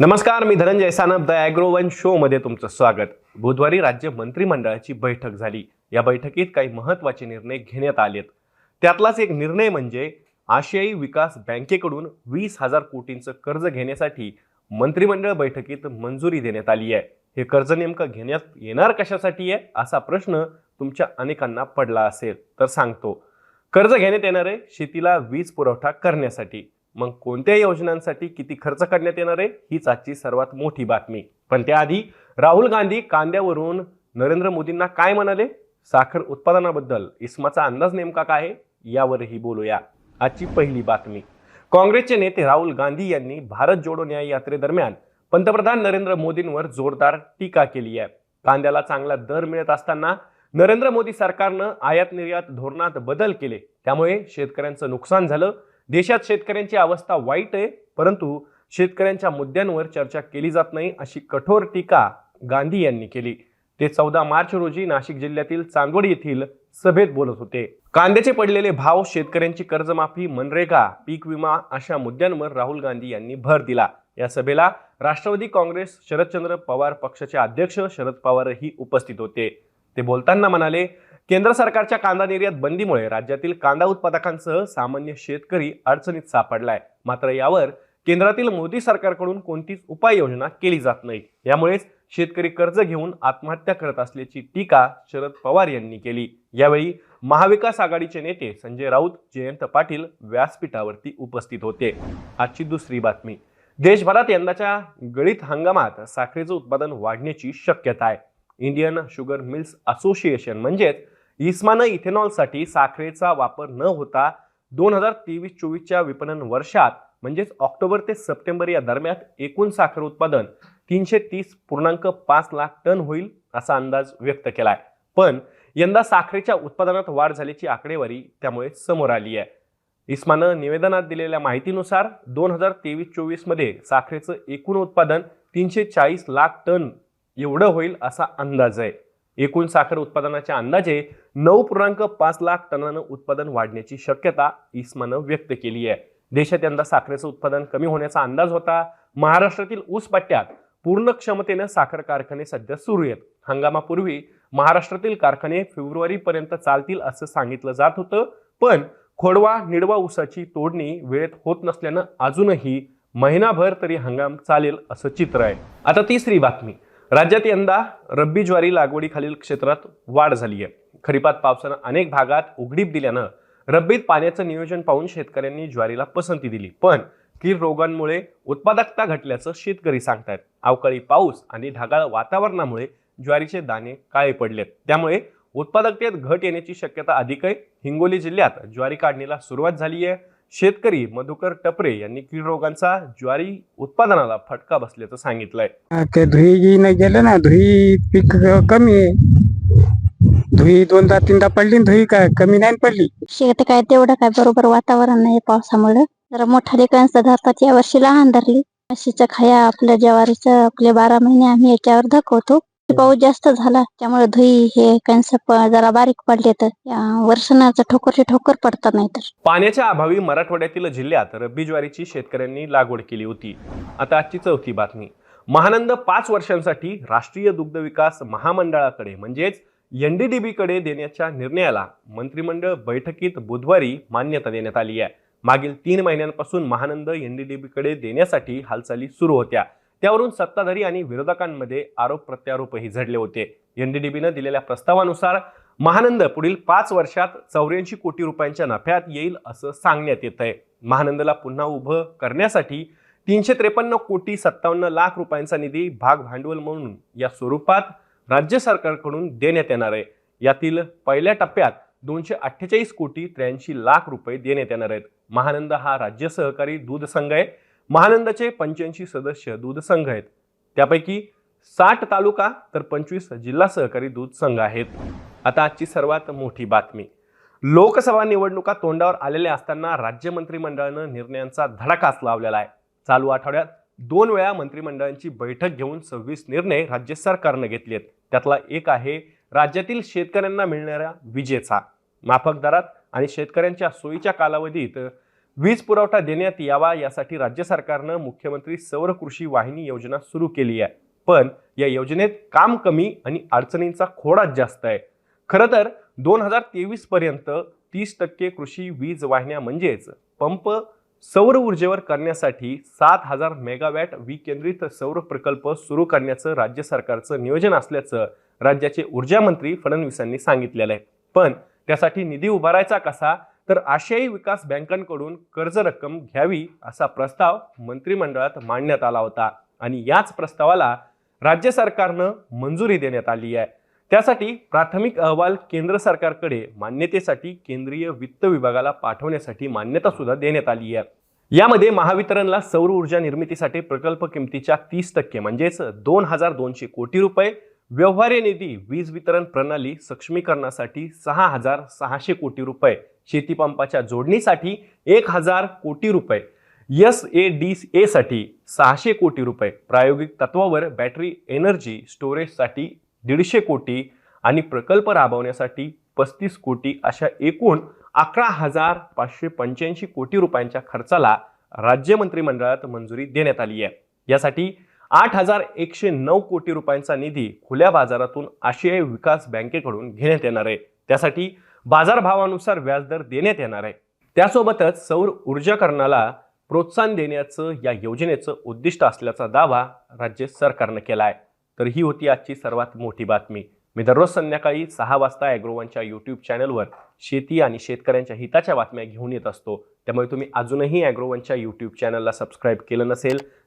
नमस्कार मी Dhananjay Sanap the agro one show मध्ये तुमचं स्वागत. बुधवारी राज्य मंत्रिमंडळाची बैठक झाली. या बैठकीत काही महत्त्वाचे निर्णय घेण्यात आलेत. त्यातलाच एक निर्णय म्हणजे आशियाई विकास बँकेकडून वीस हजार कोटींचं कर्ज घेण्यासाठी मंत्रिमंडळ बैठकीत मंजुरी देण्यात आली आहे. हे कर्ज नेमकं घेण्यात येणार कशासाठी आहे असा प्रश्न तुमच्या अनेकांना पडला असेल तर सांगतो. कर्ज घेण्यात येणार आहे शेतीला वीज पुरवठा करण्यासाठी. मग कोणत्या योजनांसाठी किती खर्च करण्यात येणार आहे? हीच आजची सर्वात मोठी बातमी. पण त्याआधी राहुल गांधी कांद्यावरून नरेंद्र मोदींना काय म्हणाले? साखर उत्पादनाबद्दल इस्माचा अंदाज नेमका काय आहे? यावरही बोलूया. आजची पहिली बातमी. काँग्रेसचे नेते राहुल गांधी यांनी भारत जोडो न्याय यात्रेदरम्यान पंतप्रधान नरेंद्र मोदींवर जोरदार टीका केली आहे. कांद्याला चांगला दर मिळत असताना नरेंद्र मोदी सरकारनं आयात निर्यात धोरणात बदल केले. त्यामुळे शेतकऱ्यांचं नुकसान झालं. देशात शेतकऱ्यांची अवस्था वाईट आहे परंतु शेतकऱ्यांच्या मुद्द्यांवर चर्चा केली जात नाही अशी कठोर टीका गांधी यांनी केली. ते चौदा मार्च रोजी नाशिक जिल्ह्यातील चांदवड येथील सभेत बोलत होते. कांद्याचे पडलेले भाव शेतकऱ्यांची कर्जमाफी मनरेगा पीक विमा अशा मुद्द्यांवर राहुल गांधी यांनी भर दिला. या सभेला राष्ट्रवादी काँग्रेस शरदचंद्र पवार पक्षाचे अध्यक्ष शरद पवारही उपस्थित होते. ते बोलताना म्हणाले केंद्र सरकारच्या कांदा निर्यात बंदीमुळे राज्यातील कांदा उत्पादकांसह सामान्य शेतकरी अडचणीत सापडलाय. मात्र यावर केंद्रातील मोदी सरकारकडून कोणतीच उपाययोजना केली जात नाही. यामुळेच शेतकरी कर्ज घेऊन आत्महत्या करत असल्याची टीका शरद पवार यांनी केली. यावेळी महाविकास आघाडीचे नेते संजय राऊत जयंत पाटील व्यासपीठावरती उपस्थित होते. आजची दुसरी बातमी. देशभरात यंदाच्या गळीत हंगामात साखरेचं उत्पादन वाढण्याची शक्यता आहे. इंडियन शुगर मिल्स असोसिएशन म्हणजेच इस्मानं इथेनॉलसाठी साखरेचा वापर न होता दोन हजार तेवीस चोवीसच्या विपणन वर्षात म्हणजेच ऑक्टोबर ते सप्टेंबर या दरम्यान एकूण साखर उत्पादन तीनशे तीस पूर्णांक पाच लाख टन होईल असा अंदाज व्यक्त केला आहे पण यंदा साखरेच्या उत्पादनात वाढ झाल्याची आकडेवारी त्यामुळे समोर आली आहे. इस्मानं निवेदनात दिलेल्या माहितीनुसार दोन हजार तेवीस चोवीसमध्ये साखरेचं एकूण उत्पादन तीनशे चाळीस लाख टन एवढं होईल असा अंदाज आहे. एकूण साखर उत्पादनाच्या अंदाजे नऊ पूर्णांक पाच लाख टनानं उत्पादन वाढण्याची शक्यता इस्मानं व्यक्त केली आहे. देशात यंदा साखरेचं उत्पादन कमी होण्याचा अंदाज होता. महाराष्ट्रातील ऊस पट्ट्यात पूर्ण क्षमतेनं साखर कारखाने सध्या सुरू आहेत. हंगामापूर्वी महाराष्ट्रातील कारखाने फेब्रुवारीपर्यंत चालतील असं सांगितलं जात होतं. पण खोडवा निडवा ऊसाची तोडणी वेळेत होत नसल्यानं अजूनही महिनाभर तरी हंगाम चालेल असं चित्र आहे. आता तिसरी बातमी. राज्यात यंदा रब्बी ज्वारी लागवडीखालील क्षेत्रात वाढ झाली आहे खरीपात पावसानं अनेक भागात उघडीप दिल्यानं रब्बीत पाण्याचं नियोजन पाहून शेतकऱ्यांनी ज्वारीला पसंती दिली. पण कीड रोगांमुळे उत्पादकता घटल्याचं शेतकरी सांगतायत. अवकाळी पाऊस आणि ढगाळ वातावरणामुळे ज्वारीचे दाणे काळे पडलेत. त्यामुळे उत्पादकतेत घट येण्याची शक्यता अधिक आहे. हिंगोली जिल्ह्यात ज्वारी काढणीला सुरुवात झाली आहे शेतकरी मधुकर टपरे यांनी कीड रोगांचा ज्वारी उत्पादनाला फटका बसल्याचं सांगितलंय. ते धुई न गेलं ना धुई पीक कमी आहे. धुई दोनदा तीनदा पडली न धुई काय कमी नाही पडली. शेत काय तेवढं काय बरोबर वातावरण नाही पावसामुळे. जरा मोठा कणस धरतात या वर्षी लहान धरली. म्हशीच्या खाया आपल्या ज्वारीचं आपले बारा महिने आम्ही याच्यावर दाखवतो पाऊस जास्त झाला त्यामुळे धुई हे कणस जरा बारीक पडले तर वर्षणाचं ठोकरचे ठोकर पडतात नाही तर पाण्याच्या अभावी मराठवाड्यातील जिल्ह्यात रब्बी ज्वारीची शेतकऱ्यांनी लागवड केली होती. आता आजची चौथी बातमी. महानंद पाच वर्षांसाठी राष्ट्रीय दुग्ध विकास महामंडळाकडे म्हणजेच एनडीडीबी कडे देण्याच्या निर्णयाला मंत्रिमंडळ बैठकीत बुधवारी मान्यता देण्यात आली आहे. मागील तीन महिन्यांपासून महानंद एनडीडीबी कडे देण्यासाठी हालचाली सुरू होत्या. त्यावरून सत्ताधारी आणि विरोधकांमध्ये आरोप प्रत्यारोपही झडले होते. एनडीडीबीनं दिलेल्या प्रस्तावानुसार महानंद पुढील पाच वर्षात चौऱ्याऐंशी कोटी रुपयांच्या नफ्यात येईल असं सांगण्यात येत आहे. महानंदला पुन्हा उभं करण्यासाठी तीनशे त्रेपन्न कोटी सत्तावन्न लाख रुपयांचा निधी भाग भांडवल म्हणून या स्वरूपात राज्य सरकारकडून देण्यात येणार आहे. यातील पहिल्या टप्प्यात दोनशे अठ्ठेचाळीस कोटी त्र्याऐंशी लाख रुपये देण्यात येणार आहेत. महानंद हा राज्य सहकारी दूध संघ आहे. महानंदाचे पंच्याऐंशी सदस्य दूध संघ आहेत. त्यापैकी साठ तालुका तर पंचवीस जिल्हा सहकारी दूध संघ आहेत. आता आजची सर्वात मोठी बातमी. लोकसभा निवडणुका तोंडावर आलेल्या असताना राज्य मंत्रिमंडळानं निर्णयांचा धडाकाच लावलेला आहे. चालू आठवड्यात दोन वेळा मंत्रिमंडळांची बैठक घेऊन सव्वीस निर्णय राज्य सरकारनं घेतलेत त्यातला एक आहे राज्यातील शेतकऱ्यांना मिळणाऱ्या विजेचा. माफक दरात आणि शेतकऱ्यांच्या सोयीच्या कालावधीत वीज पुरवठा देण्यात यावा यासाठी राज्य सरकारनं मुख्यमंत्री सौर कृषी वाहिनी योजना सुरू केली आहे. पण या योजनेत काम कमी आणि अडचणींचा खोडाच जास्त आहे. खरं तर दोन हजार तेवीस पर्यंत तीस टक्के कृषी वीज वाहिन्या म्हणजेच पंप सौर ऊर्जेवर करण्यासाठी सात हजार मेगावॅट विकेंद्रित सौर प्रकल्प सुरू करण्याचं राज्य सरकारचं नियोजन असल्याचं राज्याचे ऊर्जा मंत्री फडणवीसांनी सांगितलेलं आहे. पण त्यासाठी निधी उभारायचा कसा? तर आशियाई विकास बँकांकडून कर्ज रक्कम घ्यावी असा प्रस्ताव मंत्रिमंडळात मांडण्यात आला होता. आणि याच प्रस्तावाला राज्य सरकारनं मंजुरी देण्यात आली आहे. त्यासाठी प्राथमिक अहवाल केंद्र सरकारकडे मान्यतेसाठी केंद्रीय वित्त विभागाला पाठवण्यासाठी मान्यता सुद्धा देण्यात आली आहे. यामध्ये महावितरणला सौर ऊर्जा निर्मितीसाठी प्रकल्प किमतीच्या तीस टक्के म्हणजेच दोन हजार दोनशे कोटी रुपये व्यवहार्य निधी वीज वितरण प्रणाली सक्षमीकरणासाठी सहा हजार सहाशे कोटी रुपये. शेतीपंपाच्या जोडणीसाठी एक हजार कोटी रुपये. एस ए डी एसाठी सहाशे कोटी रुपये. प्रायोगिक तत्वावर बॅटरी एनर्जी स्टोरेजसाठी दीडशे कोटी आणि प्रकल्प राबवण्यासाठी पस्तीस कोटी अशा एकूण अकरा हजार पाचशे पंच्याऐंशी कोटी रुपयांच्या खर्चाला राज्य मंत्रिमंडळात मंजुरी देण्यात आली आहे. यासाठी आठ हजार एकशे नऊ कोटी रुपयांचा निधी खुल्या बाजारातून आशियाई विकास बँकेकडून घेण्यात येणार आहे. त्यासाठी बाजारभावानुसार व्याजदर देण्यात येणार आहे. त्यासोबतच सौर ऊर्जाकरणाला प्रोत्साहन देण्याचं या योजनेचं उद्दिष्ट असल्याचा दावा राज्य सरकारनं केला आहे तर ही होती आजची सर्वात मोठी बातमी. मी दररोज संध्याकाळी सहा वाजता ॲग्रोवनच्या यूट्यूब चॅनलवर शेती आणि शेतकऱ्यांच्या हिताच्या बातम्या घेऊन येत असतो. त्यामुळे तुम्ही अजूनही ॲग्रोवनच्या यूट्यूब चॅनलला सबस्क्राईब केलं नसेल